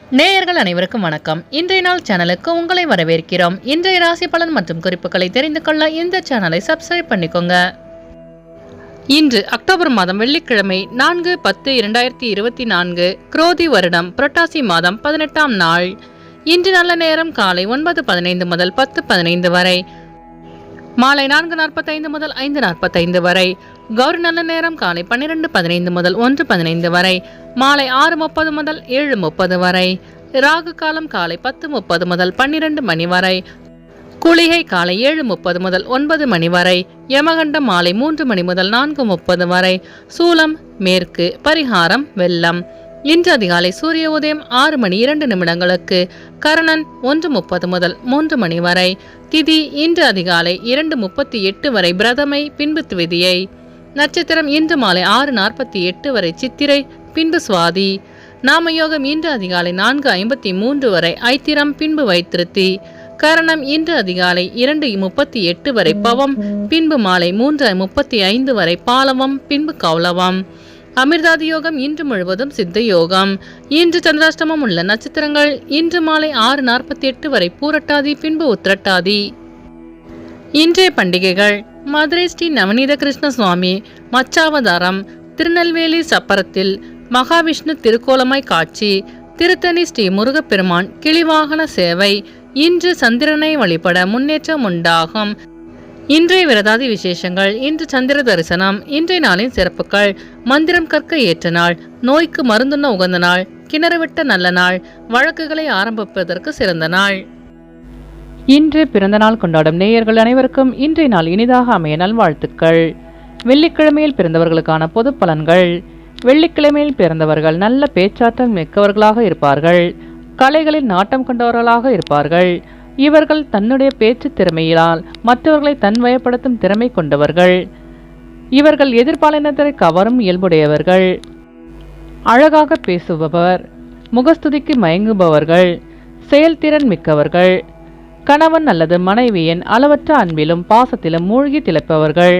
நேயர்கள் அனைவருக்கும் வணக்கம். இன்றைய நாள் சேனலுக்கு உங்களை வரவேற்கிறோம். இன்றைய ராசி பலன் மற்றும் குறிப்புகளை தெரிந்து கொள்ள இந்த சேனலை சப்ஸ்கிரைப் பண்ணிக்கோங்க. இன்று அக்டோபர் மாதம் வெள்ளிக்கிழமை நான்கு பத்து இரண்டாயிரத்தி இருபத்தி நான்கு குரோதி வருடம் புரட்டாசி மாதம் பதினெட்டாம் நாள். இன்று நல்ல நேரம் காலை ஒன்பது பதினைந்து முதல் பத்து பதினைந்து வரை. மாலை நான்கு நாற்பத்தைந்து முதல் ஐந்து நாற்பத்தைந்து வரை. கௌரி நல்ல நேரம் காலை பன்னிரெண்டு பதினைந்து முதல் ஒன்று பதினைந்து வரை. மாலை ஆறு முப்பது முதல் ஏழு முப்பது வரை. ராகு காலம் காலை பத்து முப்பது முதல் பன்னிரண்டு மணி வரை. குளிகை காலை ஏழு முப்பது முதல் ஒன்பது மணி வரை. யமகண்டம் மாலை மூன்று மணி முதல் நான்கு முப்பது வரை. சூலம் மேற்கு பரிகாரம் வெள்ளம். இன்று அதிகாலை சூரிய உதயம் ஆறு மணி இரண்டு நிமிடங்களுக்கு. கரணன் ஒன்று முப்பது முதல் மூன்று மணி வரை. திதி இன்று அதிகாலை இரண்டு முப்பத்தி எட்டு வரை பிரதமை பின்பு திவிதியை. நட்சத்திரம் இன்று மாலை ஆறு நாற்பத்தி எட்டு வரை சித்திரை பின்பு சுவாதி. நாமயோகம் இன்று அதிகாலை நான்கு ஐம்பத்தி மூன்று வரை ஐத்திரம் பின்பு வைத்திருத்தி. கரணம் இன்று அதிகாலை இரண்டு முப்பத்தி எட்டு வரை பவம் பின்பு மாலை மூன்று முப்பத்தி ஐந்து வரை பாலவம் பின்பு கௌலவம். அமிர்தாதி யோகம் இன்று முழுவதும் சித்த யோகம். இன்று சந்திராஷ்டமம் உள்ள நட்சத்திரங்கள் இன்று மாலை ஆறு நாற்பத்தி எட்டு வரை பூரட்டாதி பின்பு உத்திரட்டாதி. இன்றைய பண்டிகைகள். மதுரை ஸ்ரீ நவநீத கிருஷ்ண சுவாமி மச்சாவதாரம் திருநெல்வேலி சப்பரத்தில் மகாவிஷ்ணு திருக்கோலமாய் காட்சி திருத்தணி ஸ்ரீ முருகப்பெருமான் கிளிவாகன சேவை இன்று சந்திரனை வழிபட முன்னேற்றம் உண்டாகும். இன்றைய விரதாதி விசேஷங்கள் இன்று சந்திர தரிசனம் இன்றைய நாளின் சிறப்புகள் மந்திரம் கற்க ஏற்ற நாள் நோய்க்கு மருந்துண்ண உகந்த நாள் கிணறு விட்ட நல்ல நாள் வழக்குகளை ஆரம்பிப்பதற்கு சிறந்த நாள். இன்று பிறந்தநாள் கொண்டாடும் நேயர்கள் அனைவருக்கும் இன்றைய நாள் இனிதாக அமைய நல்வாழ்த்துக்கள். வெள்ளிக்கிழமையில் பிறந்தவர்களுக்கான பொது பலன்கள். வெள்ளிக்கிழமையில் பிறந்தவர்கள் நல்ல பேச்சாற்றல் மிக்கவர்களாக இருப்பார்கள். கலைகளில் நாட்டம் கொண்டவர்களாக இருப்பார்கள். இவர்கள் தன்னுடைய பேச்சு திறமையினால் மற்றவர்களை தன்வயப்படுத்தும் திறமை கொண்டவர்கள். இவர்கள் எதிர்பாலினத்தை கவரும் இயல்புடையவர்கள். அழகாக பேசுபவர். முகஸ்துதிக்கு மயங்குபவர்கள். செயல்திறன் மிக்கவர்கள். கணவன் அல்லது மனைவியின் அளவற்ற அன்பிலும் பாசத்திலும் மூழ்கி திளைப்பவர்கள்.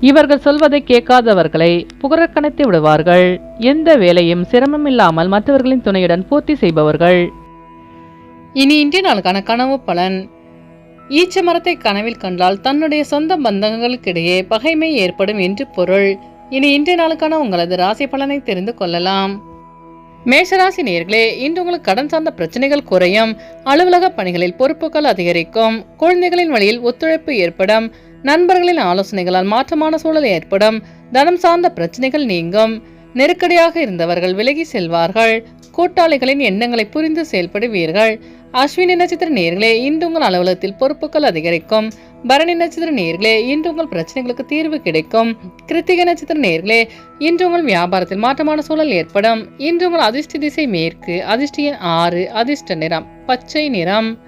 இவர்கள் சொல்வதை கேட்காதவர்களை புகரக்கணித்து விடுவார்கள். எந்த வேலையும் சிரமமில்லாமல் மற்றவர்களின் துணையுடன் பூர்த்தி செய்பவர்கள். இனி இன்றைய நாளுக்கான கனவு பலன். ஈச்ச மரத்தை கனவில் கண்டால் தன்னுடைய சொந்த பந்தங்களுக்கிடையே பகைமை ஏற்படும் என்று பொருள். இனி இன்றைய நாளுக்கான உங்களது ராசி பலனை தெரிந்து கொள்ளலாம். மேஷராசி நேர்களே இன்று உங்களுக்கு கடன் சார்ந்த பிரச்சனைகள் குறையும். அலுவலக பணிகளில் பொறுப்புகள் அதிகரிக்கும். குழந்தைகளின் வழியில் ஒத்துழைப்பு ஏற்படும். நண்பர்களின் ஆலோசனைகளால் மாற்றமான சூழல் ஏற்படும். தனம் சார்ந்த பிரச்சனைகள் நீங்கும். நெருக்கடியாக இருந்தவர்கள் விலகி செல்வார்கள். கூட்டாளிகளின் எண்ணங்களை புரிந்து செயல்படுவீர்கள். அஸ்வினி நட்சத்திர நேர்களே இன்று உங்கள் அலுவலகத்தில் பொறுப்புகள் அதிகரிக்கும். பரணி நட்சத்திர நேர்களே இன்று உங்கள் பிரச்சனைகளுக்கு தீர்வு கிடைக்கும். கிருத்திகை நட்சத்திர நேர்களே இன்று உங்கள் வியாபாரத்தில் மாற்றமான சூழல் ஏற்படும். இன்று உங்கள் அதிர்ஷ்ட திசை மேற்கு அதிர்ஷ்ட எண் ஆறு அதிர்ஷ்ட நிறம் பச்சை நிறம்.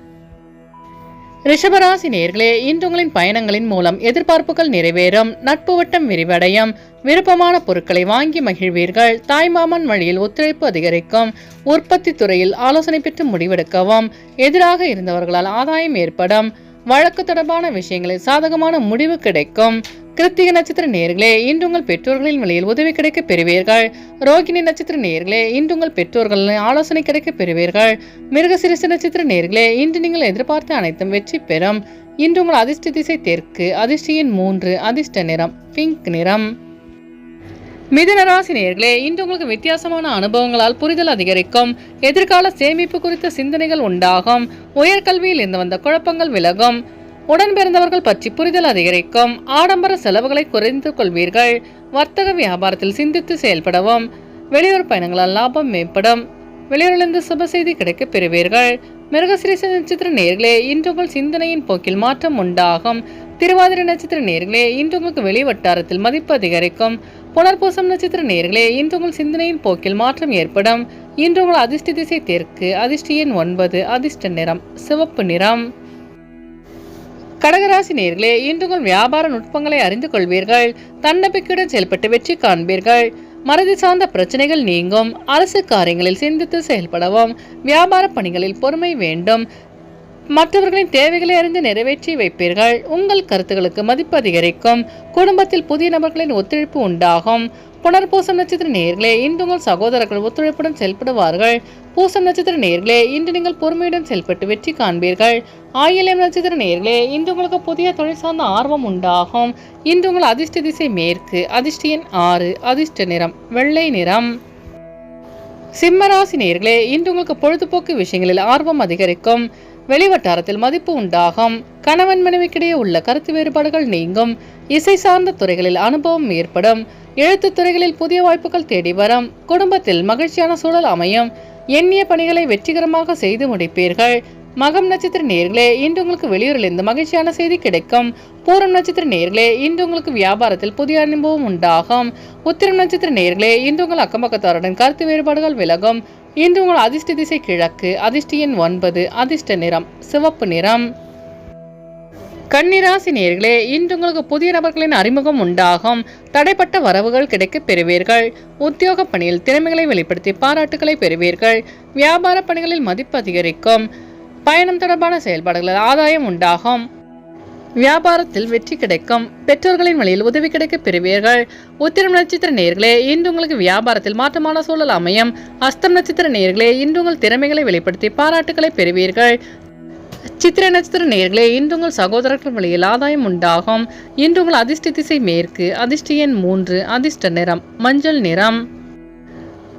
ரிஷபராசி நேர்களே இன்று உங்களின் பயணங்களின் மூலம் எதிர்பார்ப்புகள் நிறைவேறும். நட்பு வட்டம் விரிவடையும். விருப்பமான பொருட்களை வாங்கி மகிழ்வீர்கள். தாய்மாமன் வழியில் ஒத்துழைப்பு அதிகரிக்கும். உற்பத்தி துறையில் ஆலோசனை பெற்று முடிவெடுக்கவும். எதிராக இருந்தவர்களால் ஆதாயம் ஏற்படும். வழக்கு தொடர்பான விஷயங்களில் சாதகமான முடிவு கிடைக்கும். கிருத்திக நட்சத்திர நேர்களே இன்று உங்கள் பெற்றோர்களின் வழியில் உதவி கிடைக்க பெறுவீர்கள். ரோகிணி நட்சத்திர நேர்களே இன்று உங்கள் பெற்றோர்களின் ஆலோசனை கிடைக்க பெறுவீர்கள். மிருகசிரிச நட்சத்திர நேர்களே இன்று நீங்கள் எதிர்பார்த்த அனைத்தும் வெற்றி பெறும். இன்று உங்கள் அதிர்ஷ்ட திசை தெற்கு அதிர்ஷ்டியின் மூன்று அதிர்ஷ்ட நிறம் பிங்க் நிறம். மிதுன நேர்களே இன்று உங்களுக்கு வித்தியாசமான அனுபவங்களால் புரிதல் அதிகரிக்கும். எதிர்கால சேமிப்பு குறித்த சிந்தனைகள் உண்டாகும். உயர்கல்வியில் இருந்து வந்த குழப்பங்கள் விலகும். உடன் பிறந்தவர்கள் பற்றி புரிதல் அதிகரிக்கும். ஆடம்பர செலவுகளை குறைந்து கொள்வீர்கள். வர்த்தக வியாபாரத்தில் சிந்தித்து செயல்படவும். வெளியூர் பயணங்களால் லாபம் மேம்படும். வெளியூரிலிருந்து சுப செய்தி கிடைக்க பெறுவீர்கள். மிருகசிரீச நட்சத்திர நேர்களே இன்று உங்கள் சிந்தனையின் போக்கில் மாற்றம் உண்டாகும். திருவாதிரை நட்சத்திர நேர்களே இன்று உங்களுக்கு வெளி வட்டாரத்தில் மதிப்பு அதிகரிக்கும். புனர்பூசம் நட்சத்திர நேர்களே இன்று உங்கள் சிந்தனையின் போக்கில் மாற்றம் ஏற்படும். இன்று உங்கள் அதிர்ஷ்ட திசை தெற்கு அதிர்ஷ்ட எண் ஒன்பது அதிர்ஷ்ட நிறம் சிவப்பு நிறம். கடகராசி நேர்களே இன்று உங்கள் வியாபார நுட்பங்களை அறிந்து கொள்வீர்கள். தன்னம்பிக்கையுடன் செயல்பட்டு வெற்றி காண்பீர்கள். மறதி சார்ந்த பிரச்சனைகள் நீங்கும். அரசு காரியங்களில் சிந்தித்து செயல்படவும். வியாபார பணிகளில் பொறுமை வேண்டும். மற்றவர்களின் தேவைகளை அறிந்து நிறைவேற்றி வைப்பீர்கள். உங்கள் கருத்துக்களுக்கு மதிப்பு அதிகரிக்கும். குடும்பத்தில் புதிய நபர்களின் ஒத்துழைப்பு உண்டாகும். புனர்பூசம் நட்சத்திர நேர்களே இன்று உங்கள் சகோதரர்கள் ஒத்துழைப்புடன் செயல்படுவார்கள். பூசம் நட்சத்திர நேர்களே இன்று நீங்கள் பொறுமையுடன் செயல்பட்டு வெற்றி காண்பீர்கள். ஆயிலம் நட்சத்திர நேர்களே இன்று உங்களுக்கு புதிய தொழில் சார்ந்த ஆர்வம் உண்டாகும். இன்று உங்கள் அதிர்ஷ்ட திசை மேற்கு அதிர்ஷ்ட எண் ஆறு அதிர்ஷ்ட நிறம் வெள்ளை நிறம். சிம்மராசி நேர்களே இன்று உங்களுக்கு பொழுதுபோக்கு விஷயங்களில் ஆர்வம் அதிகரிக்கும். வெளிவட்டாரத்தில் மதிப்பு உண்டாகும். கணவன் மனைவிக்கிடையே உள்ள கருத்து வேறுபாடுகள் நீங்கும். இசை சார்ந்த துறைகளில் அனுபவம் ஏற்படும். எழுத்து துறைகளில் புதிய வாய்ப்புகள் தேடி வரும். குடும்பத்தில் மகிழ்ச்சியான சூழல் அமையும். எண்ணிய பணிகளை வெற்றிகரமாக செய்து முடிப்பீர்கள். மகம் நட்சத்திர நேர்களே இன்று உங்களுக்கு வெளியூரிலிருந்து மகிழ்ச்சியான செய்தி கிடைக்கும். பூரம் நட்சத்திர நேர்களே இன்று உங்களுக்கு வியாபாரத்தில் புதிய அனுபவம் உண்டாகும். உத்திரம் நட்சத்திர நேர்களே இன்று உங்கள் அக்கம்பக்கத்தாருடன் கருத்து வேறுபாடுகள் விலகும். இன்று உங்கள் அதிர்ஷ்ட திசை கிழக்கு அதிர்ஷ்ட எண் ஒன்பது அதிர்ஷ்ட நிறம் சிவப்பு நிறம். கன்னிராசி நேர்களே இன்று உங்களுக்கு புதிய நபர்களின் அறிமுகம் உண்டாகும். தடைப்பட்ட வரவுகள் கிடைக்க பெறுவீர்கள். உத்தியோக பணியில் திறமைகளை வெளிப்படுத்தி பாராட்டுகளை பெறுவீர்கள். வியாபார பணிகளில் மதிப்பு அதிகரிக்கும். பயணம் தொடர்பான செயல்பாடுகளில் ஆதாயம் உண்டாகும். வியாபாரத்தில் வெற்றி கிடைக்கும். பெற்றோர்களின் வழியில் உதவி கிடைக்க பெறுவீர்கள். உத்திரம் நட்சத்திர நேர்களே இன்று உங்களுக்கு வியாபாரத்தில் மாற்றமான சூழல் அமையும். அஸ்தம் நட்சத்திர நேர்களே இன்று உங்கள் திறமைகளை வெளிப்படுத்தி பாராட்டுகளை பெறுவீர்கள். சித்திரை நட்சத்திர நேர்களே இன்று உங்கள் சகோதரர்கள் வழியில் ஆதாயம் உண்டாகும். இன்று உங்கள் அதிர்ஷ்ட திசை மேற்கு அதிர்ஷ்ட எண் மூன்று அதிர்ஷ்ட நிறம் மஞ்சள் நிறம்.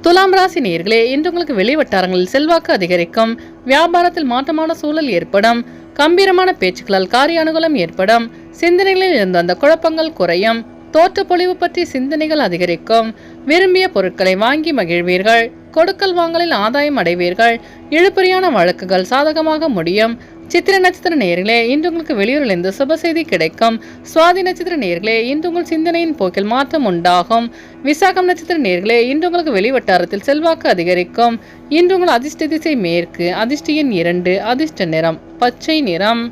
துலாம் ராசி நேர்களே இன்று உங்களுக்கு வெளிவட்டாரங்களில் செல்வாக்கு அதிகரிக்கும். வியாபாரத்தில் மாற்றமான சூழல் ஏற்படும். கம்பீரமான பேச்சுக்களால் காரிய அனுகூலம் ஏற்படும். சிந்தனைகளில் இருந்த அந்த குழப்பங்கள் குறையும். தோற்றப்பொழிவு பற்றி சிந்தனைகள் அதிகரிக்கும். விரும்பிய பொருட்களை வாங்கி மகிழ்வீர்கள். கொடுக்கல் வாங்கலில் ஆதாயம் அடைவீர்கள். இழுபறியான வழக்குகள் சாதகமாக முடியும். சித்திர நட்சத்திர நேர்களே இன்று உங்களுக்கு வெளியூரிலிருந்து சுப செய்தி கிடைக்கும். சுவாதி நட்சத்திர நேர்களே இன்று உங்கள் சிந்தனையின் போக்கில் மாற்றம் உண்டாகும். விசாகம் நட்சத்திர நேர்களே இன்று உங்களுக்கு வெளிவட்டாரத்தில் செல்வாக்கு அதிகரிக்கும். இன்று உங்கள் அதிர்ஷ்ட திசை மேற்கு அதிர்ஷ்ட எண் இரண்டு அதிர்ஷ்ட நிறம் பச்சை நிறம்.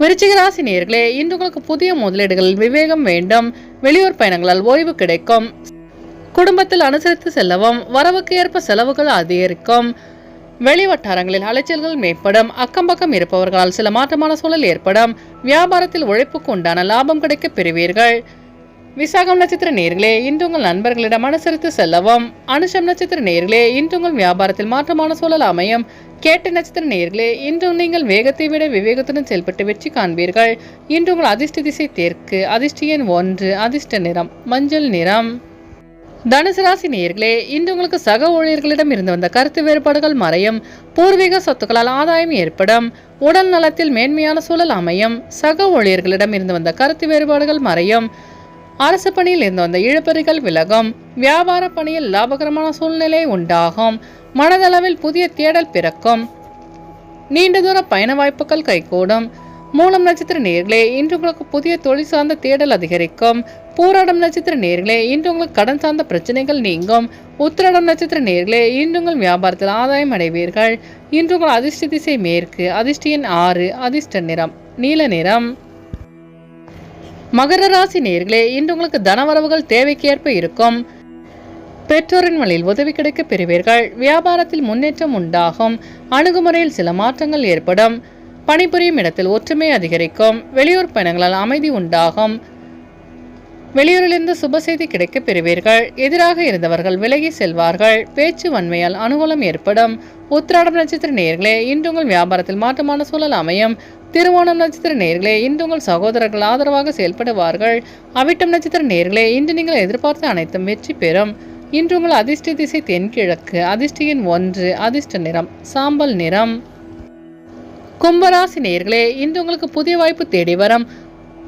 விருச்சிகராசி நேர்களே இன்று உங்களுக்கு புதிய முதலீடுகளில் விவேகம் வேண்டும். வெளியூர் பயணங்களால் ஓய்வு கிடைக்கும். குடும்பத்தில் அனுசரித்து செல்லவும் வரவுக்கு ஏற்ப செலவுகள் அதிகரிக்கும். வெளி வட்டாரங்களில் அலைச்சல்கள் மேம்படும். அக்கம் பக்கம் இருப்பவர்களால் சில மாற்றமான சூழல் ஏற்படும். வியாபாரத்தில் உழைப்புக்கு உண்டான லாபம் கிடைக்க பெறுவீர்கள். விசாகம் நட்சத்திர நேர்களே இன்று உங்கள் நண்பர்களிடம் அனுசரித்து செல்லவும். அனுஷம் நட்சத்திர நேர்களே இன்று உங்கள் வியாபாரத்தில் மாற்றமான சூழல் அமையும். கேட்ட நட்சத்திர நேர்களே இன்று நீங்கள் வேகத்தை விட விவேகத்துடன் செயல்பட்டு வெற்றி காண்பீர்கள். இன்று உங்கள் அதிர்ஷ்ட திசை தெற்கு அதிர்ஷ்ட எண் ஒன்று அதிர்ஷ்ட நிறம் மஞ்சள் நிறம். தனுசு ராசி நேர்களே இன்று உங்களுக்கு சக ஊழியர்களிடம் இருந்து வந்த கருத்து வேறுபாடுகள் மறையும். பூர்வீக சொத்துக்களால் ஆதாயம் ஏற்படும். உடல் நலத்தில் மேன்மையான சூழல் அமையும். சக ஊழியர்களிடம் இருந்து வந்த கருத்து வேறுபாடுகள் மறையும். அரசு பணியில் இருந்து வந்த இழுபறிகள் விலகும். வியாபார பணியில் லாபகரமான சூழ்நிலை உண்டாகும். மனதளவில் புதிய தேடல் பிறக்கும். நீண்ட தூர பயண வாய்ப்புகள் கைகூடும். மூலம் நட்சத்திர நேர்களே இன்று உங்களுக்கு புதிய தொழில் சார்ந்த தேடல் அதிகரிக்கும். பூராடம் நட்சத்திர நேர்களே இன்று உங்களுக்கு கடன் சார்ந்த பிரச்சனைகள் நீங்கும். உத்திராடம் நட்சத்திர நேர்களே இன்று உங்கள் வியாபாரத்தில் ஆதாயம் அடைவீர்கள். இன்று உங்கள் அதிர்ஷ்ட திசை மேற்கு அதிர்ஷ்ட எண் ஆறு அதிர்ஷ்ட நிறம் நீல நிறம். மகர ராசி நேர்களே இன்று உங்களுக்கு தனவரவுகள் தேவைக்கேற்ப இருக்கும். பெற்றோரின் வழியில் உதவி கிடைக்க பெறுவீர்கள். வியாபாரத்தில் முன்னேற்றம் உண்டாகும். அணுகுமுறையில் சில மாற்றங்கள் ஏற்படும். பணிபுரியும் இடத்தில் ஒற்றுமை அதிகரிக்கும். வெளியூர் பயணங்களால் அமைதி உண்டாகும். வெளியூரிலிருந்து சுப செய்தி கிடைக்க பெறுவீர்கள். எதிராக இருந்தவர்கள் விலகி செல்வார்கள். பேச்சு வன்மையால் அனுகூலம் ஏற்படும். உத்திராடம் நட்சத்திர நேர்களே இன்று உங்கள் வியாபாரத்தில் மாற்றமான சூழல் அமையும். திருவோணம் நட்சத்திர நேர்களே இன்று உங்கள் சகோதரர்கள் ஆதரவாக செயல்படுவார்கள். அவிட்டம் நட்சத்திர நேர்களே இன்று நீங்கள் எதிர்பார்த்த அனைத்தும் வெற்றி பெறும். இன்று உங்கள் அதிர்ஷ்ட திசை தென்கிழக்கு அதிர்ஷ்டியின் ஒன்று அதிர்ஷ்ட நிறம் சாம்பல் நிறம். கும்பராசி நேர்களே இன்று உங்களுக்கு புதிய வாய்ப்பு தேடி வரும்.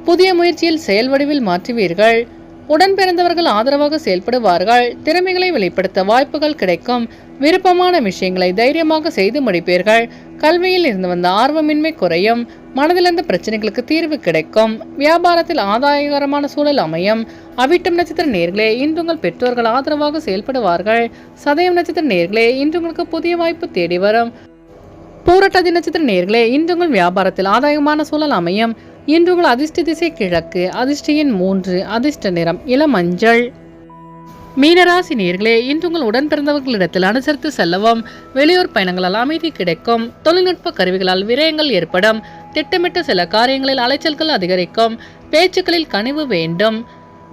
புதிய முயற்சியில் செயல் வடிவில் மாற்றுவீர்கள். உடன் பிறந்தவர்கள் ஆதரவாக செயல்படுவார்கள். திறமைகளை வெளிப்படுத்த வாய்ப்புகள் கிடைக்கும். விருப்பமான விஷயங்களை தைரியமாக செய்து முடிப்பீர்கள். கல்வியில் இருந்து வந்த ஆர்வமின்மை குறையும். மனதிலிருந்த பிரச்சனைகளுக்கு தீர்வு கிடைக்கும். வியாபாரத்தில் ஆதாயகரமான சூழல் அமையும். அவிட்டம் நட்சத்திர நேர்களே இன்று உங்கள் பெற்றோர்கள் ஆதரவாக செயல்படுவார்கள். சதயம் நட்சத்திர நேர்களே இன்று உங்களுக்கு புதிய வாய்ப்பு தேடி வரும். பூரட்டாதி நட்சத்திர நேர்களே இன்று உங்கள் வியாபாரத்தில் ஆதாயமான சூழல் அமையும். இன்று உங்கள் அதிர்ஷ்ட திசை கிழக்கு அதிர்ஷ்ட எண் மூன்று அதிர்ஷ்ட நிறம் இளமஞ்சள். மீனராசி நேர்களே இன்று உங்கள் உடன் பிறந்தவர்களிடத்தில் அனுசரித்து செல்லவும் வெளியூர் பயணங்களால் அமைதி கிடைக்கும் தொழில்நுட்ப கருவிகளால் விரயங்கள் ஏற்படும் திட்டமிட்ட சில காரியங்களில் அலைச்சல்கள் அதிகரிக்கும் பேச்சுக்களில் கனிவு வேண்டும்.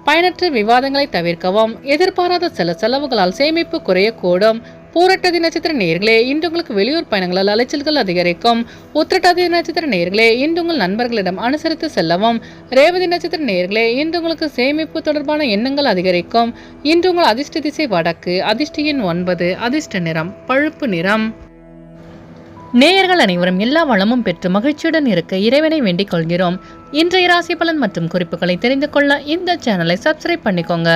பயனற்ற விவாதங்களை தவிர்க்கவும் எதிர்பாராத சில செலவுகளால் சேமிப்பு குறையக்கூடும் பூரட்டதி நட்சத்திர நேர்களே இன்று உங்களுக்கு வெளியூர் பயணங்களால் அலைச்சல்கள் அதிகரிக்கும். உத்திரட்டாதி நட்சத்திர நேர்களே இன்று உங்கள் நண்பர்களிடம் அனுசரித்து செல்லவும். ரேவதி நட்சத்திர நேர்களே இன்று உங்களுக்கு சேமிப்பு தொடர்பான எண்ணங்கள் அதிகரிக்கும். இன்று உங்கள் அதிர்ஷ்ட திசை வடக்கு அதிர்ஷ்ட எண் ஒன்பது அதிர்ஷ்ட நிறம் பழுப்பு நிறம். நேயர்கள் அனைவரும் எல்லா வளமும் பெற்று மகிழ்ச்சியுடன் இருக்க இறைவனை வேண்டிக் கொள்கிறோம். இன்றைய ராசி பலன் மற்றும் குறிப்புகளை தெரிந்து கொள்ள இந்த சேனலை சப்ஸ்கிரைப் பண்ணிக்கோங்க.